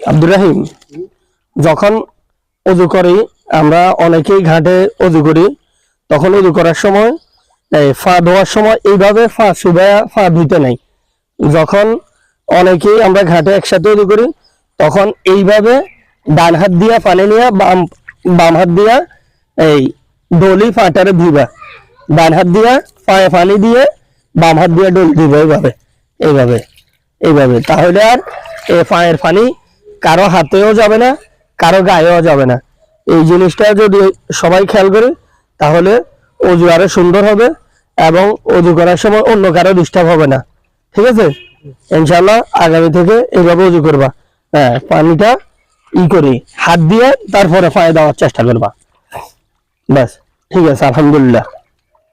আব্দুর রাহিম, যখন অজু করি, আমরা অনেকেই ঘাটে অজু করি, তখন অজু করার সময়, এই ফা ধোয়ার সময় এইভাবে ফা সুবায়া ফা ধুইতে নাই। যখন অনেকেই আমরা ঘাটে একসাথে অজু করি, তখন এইভাবে ডান হাত দিয়া পানি নিয়ে, বাম বাম হাত দিয়া এই ডলি ফাটারে ধুইবা। ডান হাত দিয়া পায়ে পানি দিয়ে, বাম হাত দিয়ে ডল দিবা এইভাবে এইভাবে এইভাবে। তাহলে আর এ পায়ের পানি কারও হাতেও যাবে না, কারও গায়েও যাবে না। এই জিনিসটা যদি সবাই খেয়াল করে, তাহলে অজু আরও সুন্দর হবে এবং অজু করার সময় অন্য কারও ডিস্টার্ব হবে না। ঠিক আছে? ইনশাল্লাহ আগামী থেকে এইভাবে অজু করবা। হ্যাঁ পানিটা ই করি, হাত দিয়ে তারপরে পায়ে দেওয়ার চেষ্টা করবা। ব্যাস, ঠিক আছে, আলহামদুলিল্লাহ।